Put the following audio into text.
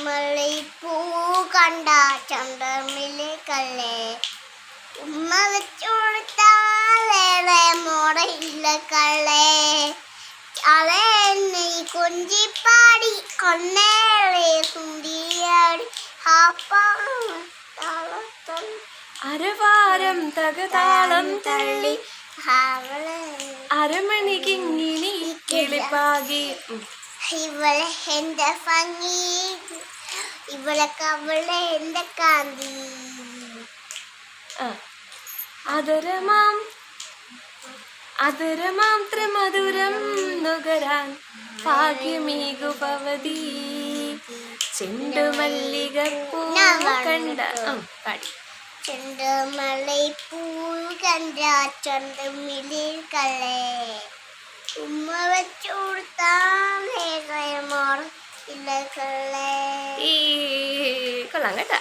ചെണ്ടുമല്ലിപ്പൂ കണ്ട ചന്തമിലെ കല്ലേ ഉമ്മ വെച്ചുകൊടുത്താലേറെ മോടയില്ല കള്ളേ. അവേ നീ കുഞ്ചിപ്പാടി കൊന്നേറെ സുന്ദിയാടി അരവാരം തകതാളം തള്ളി. അരമണി കിങ്ങിണി കിളിപ്പാകി. ഇവളെ എന്റെ ഭംഗി. ഇവളെ കവളെ എന്റെ കാന്തി. അതരമാം അതരമാം ത്രിമധുരം നുകരാൻ ഭാഗ്യമീകു ഭവതി ചെണ്ടുമല്ലികപ്പൂ കണ്ട പാടി. ചെണ്ടുമലൈ പൂ കണ്ട ചന്തമിലിൽ ഉമ്മ വെച്ചു หลังก็จะ